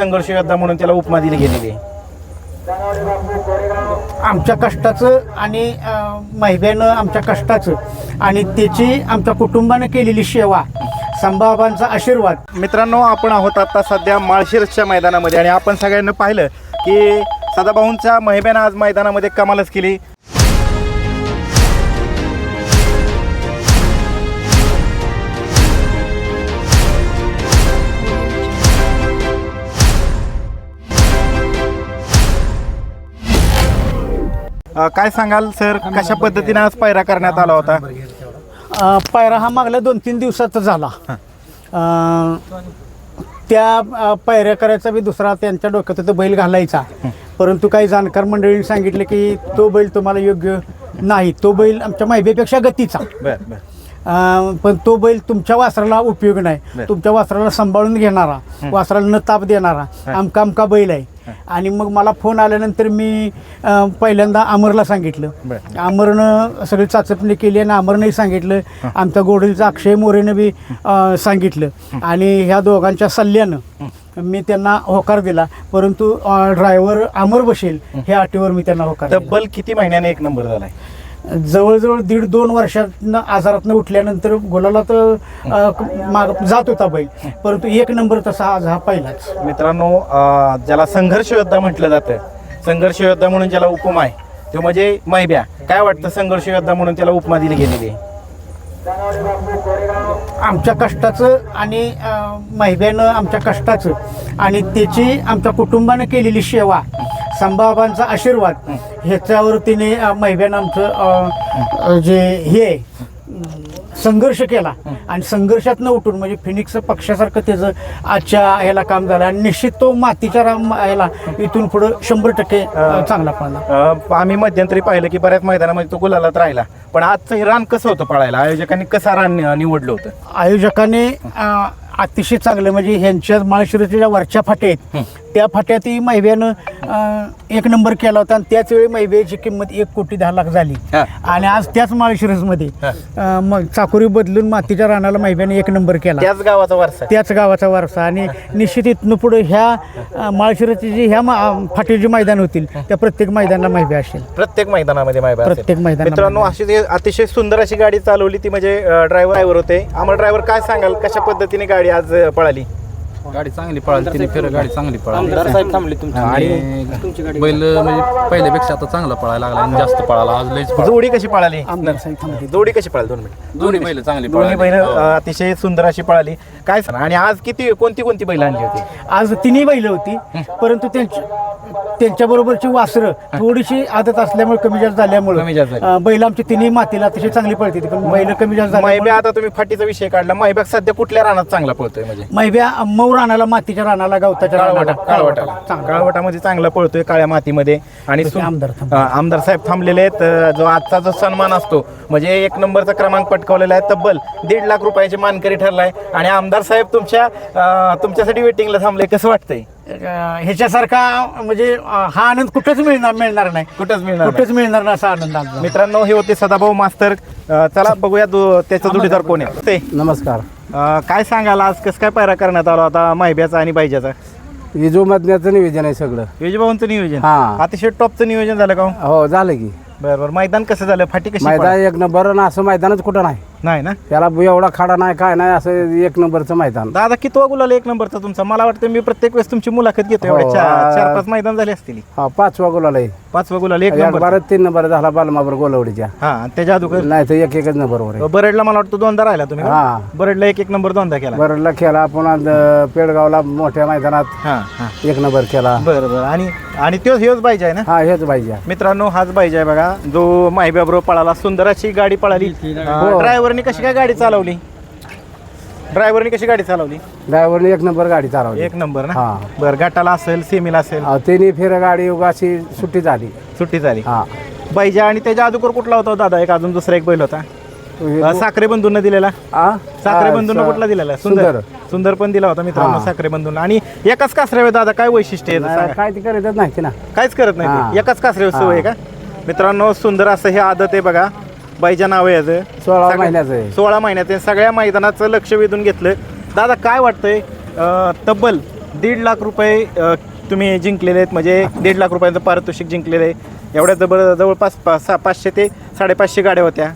संघर्ष योद्धा म्हणून त्याला उपमा दिली गेलेली आहे. आमच्या कष्टाचं आणि महिब्यानं आमच्या कष्टाचं आणि त्याची आमच्या कुटुंबानं केलेली सेवा संभाबांचा आशीर्वाद. मित्रांनो आपण आहोत आता सध्या माळशिरसच्या मैदानामध्ये आणि आपण सगळ्यांनी पाहिलं की सदाभाऊंच्या महिब्यानं आज मैदानामध्ये कमालच केली. अ, काय सांगाल सर? कशा पद्धतीने आज पायरा करण्यात आला होता? अं, पायरा हा मागल्या दोन तीन दिवसाचा झाला. अं, त्या अं, पायऱ्या करायचा बी दुसरा त्यांच्या डोक्यात तो बैल घालायचा. परंतु काही जाणकार मंडळींनी सांगितलं की तो बैल तुम्हाला योग्य नाही. तो बैल आमच्या माहितीपेक्षा गतीचा. बर बर. अं, पण तो बैल तुमच्या वासराला उपयोग नाही. बरं. तुमच्या वासराला सांभाळून घेणारा वासराला न ताप देणारा आमका आमका बैल आहे. आणि मग मला फोन आल्यानंतर मी अं, पहिल्यांदा अमरला सांगितलं. बरं. अमरनं सगळी चाचपणी केली आणि अमरनंही सांगितलं. आमच्या गोडीचा अक्षय मोरेनं बी अं, सांगितलं. आणि ह्या दोघांच्या सल्ल्यानं मी त्यांना होकार दिला. परंतु ड्रायव्हर अमर बसेल ह्या अटीवर मी त्यांना होकार दिला. तब्बल किती महिन्याने एक नंबर झालाय? जवळजवळ दीड दोन वर्षातनं आजारातनं उठल्यानंतर गोलाला तर माग जात होता बैल. परंतु एक नंबर तसा आज हा पहिलाच. मित्रांनो अं, ज्याला संघर्ष योद्धा म्हटलं जातं संघर्ष योद्धा म्हणून ज्याला उपमा आहे तो म्हणजे मैब्या. काय वाटतं संघर्ष योद्धा म्हणून त्याला उपमा दिली गेलेली? आहे आमच्या कष्टाचं आणि अं, महिब्यानं आमच्या कष्टाचं आणि त्याची आमच्या कुटुंबानं केलेली सेवा संभाबांचा आशीर्वाद. ह्याच्यावर तिने महिब्यानं आमचं जे हे संघर्ष केला. आणि संघर्षातनं उठून म्हणजे फिनिक्स पक्षासारखं त्याचं आजच्या ह्याला काम झालं आणि निश्चित तो मातीच्या राम ह्याला इथून पुढं शंभर टक्के चांगला पडला अं, आम्ही मध्यंतरी पाहिलं की बऱ्याच मैदानामध्ये तो गुलालात राहिला. पण आजचं हे रान कसं होतं पळायला? आयोजकांनी कसं रान नि- निवडलं होतं? आयोजकाने अतिशय चांगलं म्हणजे ह्यांच्या माळशिरसच्या ज्या वरच्या फाट्या आहेत त्या फाट्यातही अं, एक नंबर केला होता आणि त्याच वेळी मैब्याची किंमत एक कोटी दहा लाख झाली हा. आणि आज त्याच माळशिरसमध्ये. अं, मग चाकोरी बदलून मातीच्या रानाला मैब्याने एक नंबर केला त्याच गावाचा वारसा. त्याच गावाचा वारसा आणि निश्चित इथनं पुढे ह्या अं, माळशिरसची जी ह्या मा- फाटीचे मैदान होतील त्या प्रत्येक मैदानाला मैब्या असेल प्रत्येक मैदानामध्ये मायबा असेल. प्रत्येक मैदानामध्ये. मित्रांनो अशी जी अतिशय सुंदर अशी गाडी चालवली ती म्हणजे ड्रायव्हर ड्रायव्हर होते आम्हाला ड्रायव्हर काय सांगाल कशा पद्धतीने गाडी आज अं, पळाली गाडी चांगली पळाली तिने फेर गाडी चांगली पळाली. साहेब थांबले तुमची आणि बैल म्हणजे पहिल्यापेक्षा आता चांगला पळायला लागला आणि जास्त पळाला. आज लयच पळाला. जोडी कशी पळाली? आमदार साहेब थांबले. जोडी कशी पळाली? दोन मिनिट. दोन्ही बैल चांगली दोन्ही पळाली. बैल अतिशय सुंदर अशी पळाली. काय सांग? आणि आज किती कोणती कोणती बैल आणली होती? आज तिन्ही बैल होती परंतु त्यांची त्यांच्याबरोबरची वासरं थोडीशी आदत असल्यामुळे कमी जास्त झाल्यामुळे कमी जास्त झाली. अं, बैल आमची तिन्ही मातीला अतिशय चांगली पळते पण बैल कमी जास्त महिब्या झाल्यामुळे आता तुम्ही फाटीचा विषय काढला. महिब्या सध्या कुठल्या रानात चांगला पळतोय म्हणजे? मैब्या मऊ रानाला मातीच्या रानाला गवताच्या काळवटा रानाला. काळवटाला चांगला. काळवटामध्ये चांगला पळतोय काळ्या मातीमध्ये. आणि सु- आमदार थांबले. आमदार साहेब थांबलेले आहेत. अं, जो आजचा जो सन्मान असतो म्हणजे एक नंबरचा क्रमांक पटकावलेला आहे. तब्बल दीड लाख रुपयाचे मानकरी ठरलाय. आणि आमदार साहेब तुमच्या अं, तुमच्यासाठी वेटिंगला थांबले. कसं वाटतंय? अं, ह्याच्यासारखा म्हणजे अं, हा आनंद कुठंच मिळणार मिळणार नाही. कुठंच मिळणार नाही. कुठंच मिळणार नाही असा आनंद मित्रांनो हे होते सदाभाऊ मास्तर. अं, चला बघूया दो- त्याचा जोडीदार कोण आहे ते. नमस्कार. अं, काय सांगाल आज? कसं काय पायरा करण्यात आला होता? माहिब्याचा आणि पाहिजेचा विजू मधण्याचं निवेदन आहे सगळं. विजयभाऊंचं नियोजन? हा. अतिशय टॉपचं नियोजन झालं का हो? हो झालं की. बरं बरं. मैदान कसं झालं? फाटी कशी मैदान? एक नंबर आणि असं मैदानच कुठं नाही. नाही ना? त्याला एवढा खाडा नाही काय नाही असं एक नंबरचं मैदान. दादा किती गुलाल एक नंबरचा तुमचा? मला वाटतं मी प्रत्येक वेळेस तुमची मुलाखत घेतो हो, एवढे चार आ- चार पाच मैदान झाले असतील. हा पाचवा गोलाला आहे. पाचवा गुलाल एक एक नंबर. बारा तीन नंबर झाला बालमाबर गोलवडीच्या. हा आणि त्याच्या अगोदर? नाही तर एक एकच नंबरवर आहे. बरडला मला वाटतं दोनदा राहिला तुम्ही का? हा. बरडला एक एक नंबर दोनदा केला. बरडला खेळा पुन्हा द- पेडगावला मोठ्या मैदानात हा हा. एक नंबर केला. बरं बरं. आणि आणि तो हेच पाहिजे आहे ना? हा हेच पाहिजे मित्रांनो हाच पाहिजे आहे बघा. जो माहिब्याबरोबर पळाला सुंदर अशी गाडी पळाली. हो. ड्रायव्हरनी कशी काय गाडी चालवली? ड्रायव्हरनी कशी गाडी चालवली? ड्रायव्हरने एक नंबर गाडी चालवली. एक नंबर ना? हा. बरं गटाला असेल सेमीला असेल? अहो, फेर गाडी उगाशी सुट्टी झाली. सुट्टी झाली. हा. बैजा आणि त्याच्या अगोदर कुठला होता हो दादा? एक अजून दुसरा एक बैल होता. अं, साखरे बंधूंना दिलेला? आ? साखरे बंधूंना कुठला दिलेला? सुंदर. सुंदर. पण दिला होता मित्रांनो. साखरे बंधून. आणि एकाच कासऱ्यावर दादा काय वैशिष्ट्य आहे. काय ते नाही ना. काहीच करत नाही. ते. एकाच कासऱ्यावर सवय आहे का? मित्रांनो सुंदर असं हे आदत आहे बघा. बाईच्या नाव आहे याचं. सोळा सगळ्या- महिन्याचं आहे. सोळा महिन्यात आहे. सगळ्या मैदानाचं लक्ष वेधून घेतलं दादा काय वाटतंय अं, तब्बल दीड लाख रुपये अ, तुम्ही जिंकलेले आहेत म्हणजे दीड लाख रुपयांचं पारितोषिक जिंकलेलं आहे एवढ्या जवळ जवळपास पा सहा पाचशे ते साडेपाचशे गाड्या होत्या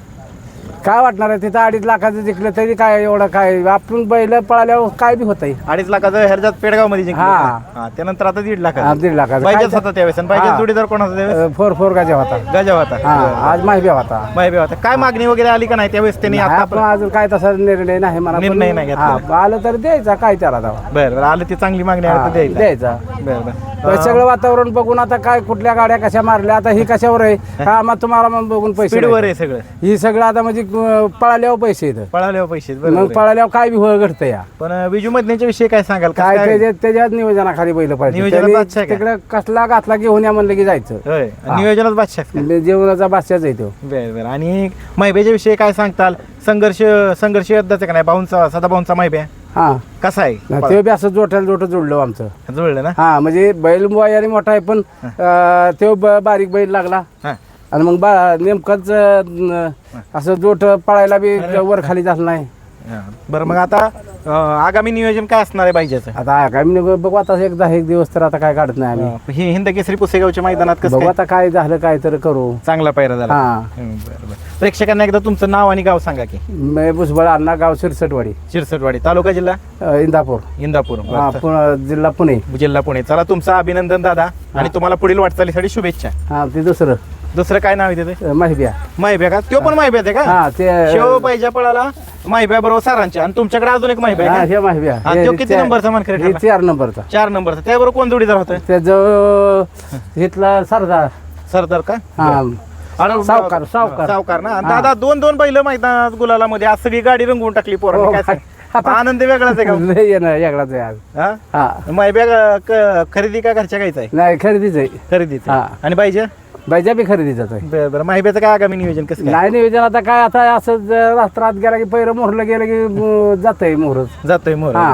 काय वाटणार आहे? तिथं अडीच लाखाचं जिंकलं तरी काय एवढं काय? आपण बैल पळाल्यावर काय बी होतंय. अडीच लाखाचं ह्याच्यात पेडगावमध्ये जिंकले हा. होते. हा त्यानंतर आता दीड लाख हा, दीड लाखाचं. पाहिजेच काय- होता त्यावेळेस. आणि पाहिजे हा. जोडीदार कोणाचा त्यावेळेस? फोर फोर गाजा होता. गजा होता. हा आज माहिती होता. माहिती होता. काय मागणी वगैरे आली का नाही त्यावेळेस त्यांनी नाही, आता आपण अजून काय तसा निर्णय नाही मला पण- निर्णय नाही घेतला. हा, आलं तर द्यायचा काय त्याला दावा बरं बरं आलं ती चांगली मागणी आली हा, द्यायचं. द्यायचा. बरं बरं. तर सगळं वातावरण बघून आता काय कुठल्या गाड्या कशा मारल्या आता ही कशावर आहे? हा. मग तुम्हाला मग बघून पैसे नाही. आहे सगळं. ही सगळं आता म्हणजे अं, पळाल्यावर पैसे येतं पळाल्यावर पैसे मग बरोबर आहे. पळाल्यावर काय हो घडतं या. पण विजू मधण्याच्या विषयी काय सांगाल? कसं काय काय? त्याच्या त्याच्याच नियोजनाखाली बैल पाहिजे नियोजनात बादशाह आहे का? तिकडे कसला घातला घेऊन या म्हणलं की जायचं. होय. हा. नियोजनात बादशाह जेवणाचा बादशाच येतो बरं बरं. आणि माहिब्याच्या विषयी काय सांगताल? संघर्ष संघर्ष युद्धाचं का नाही? भाऊंचा सदा भाऊंचा माहिब्या हा. कसा आहे? ते बी असं जोट्याला जोट जोडलं आमचं. जुळलं ना? हा म्हणजे बैल आणि मोठा आहे पण तो बारीक बैल लागला. हा. आणि मग बा नेमकंच असं जोट पळायला बी वर खाली झालं नाही. बरं मग आता अं, आगामी नियोजन काय असणार आहे पाहिजेचं आता म्हणजे बघू आता एकदा एक दिवस तर आता काय काढत नाही आम्ही. ही हिंद केसरी पुसेगावच्या मैदानात कसं बघू काय? आता काय झालं काय तर करू. चांगला पायरा झाला. हा. हं, बरं बरं. प्रेक्षकांना एकदा तुमचं नाव आणि गाव सांगा की. मी भुसबळ अण्णा गाव शिरसटवाडी. शिरसटवाडी. तालुका जिल्हा? अं, इंदापूर. इंदापूर हा. पुणे जिल्हा पुणे. जिल्हा पुणे. चला तुमचं अभिनंदन दादा. आणि तुम्हाला पुढील वाटचालीसाठी शुभेच्छा. हा ते दुसरं. दुसरं काय नाव आहे तिथे माहिती माहिब्या का? तो पण माहिब्यात आहे का? हा ते शिव पाहिजे पळाला. माहिब्या बरोबर सरांच्या आणि तुमच्याकडे अजून एक माहिब्या हा आहे का? हे माहिती हा, तो किती नंबरचा मानकरी ठरला? चार नंबरचा. चार नंबरचा. त्याबरोबर कोण जोडीदार होतं त्या जो इथला सरदार. सरदार का? हा. अरे, सावकार, सावकार. सावकार ना? आणि हा. दादा दोन दोन बैल मैदानात गुलाला मध्ये आज सगळी गाडी रंगवून टाकली हो, पोरांनी काय? आनंद वेगळाच आहे का? लय येणं आहे आज. हा? हा. क- खरेदी का घरच्या गायचं आहे? नाही खरेदीच आहे. खरेदीचं हा. आणि पाहिजे बैजा बी खरेदीचाच आहे. बरं बरं. काय आगामी नियोजन कसं काय? नाही नियोजन आता काय आता असं ज- रात्रात गेला की पहिलं मोहरलं गेलं की जात आहे मोहरच जातोय मोर हा.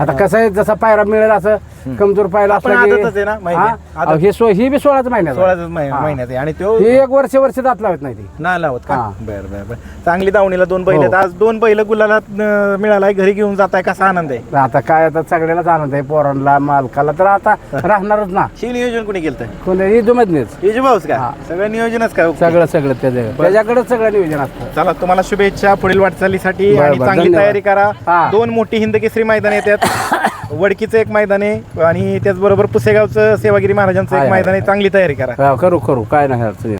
आता कसं आहे जसा पायरा मिळेल असं कमजोर पायला आदतच आहे ना, हा? आहे. आदत. हे सो ही बी सोळाच महिन्यात सोळा महिन्यात आहे. आणि तो ही एक वर्ष वर्ष जात लावत नाही ती. ना लावत का? हा. बरं बरं बरं. चांगली दावणीला दोन बैल आहेत. हो. आज दोन बैल गुलाला अं, मिळालाय घरी घेऊन जाताय कसा आनंद आहे? आता काय आता सगळ्यालाच आनंद आहे. पोरांना मालकाला तर आता राहणारच ना. हे नियोजन कोणी केलं कोणी इदुमधनेच येजू भाऊच का? हा. सगळं नियोजनच का? सगळं सगळं त्याच्या त्याच्याकडेच सगळं नियोजन असतं. चला तुम्हाला शुभेच्छा पुढील वाटचालीसाठी बरं, आणि बरं, चांगली धन्यवाद. तयारी करा. हा. दोन मोठी हिंद केसरी मैदान येतात. वडकीचं एक मैदान आहे आणि त्याचबरोबर पुसेगावचं सेवागिरी महाराजांचं एक मैदान आहे. चांगली तयारी करा. हा, करू करू. काय नाही अडचण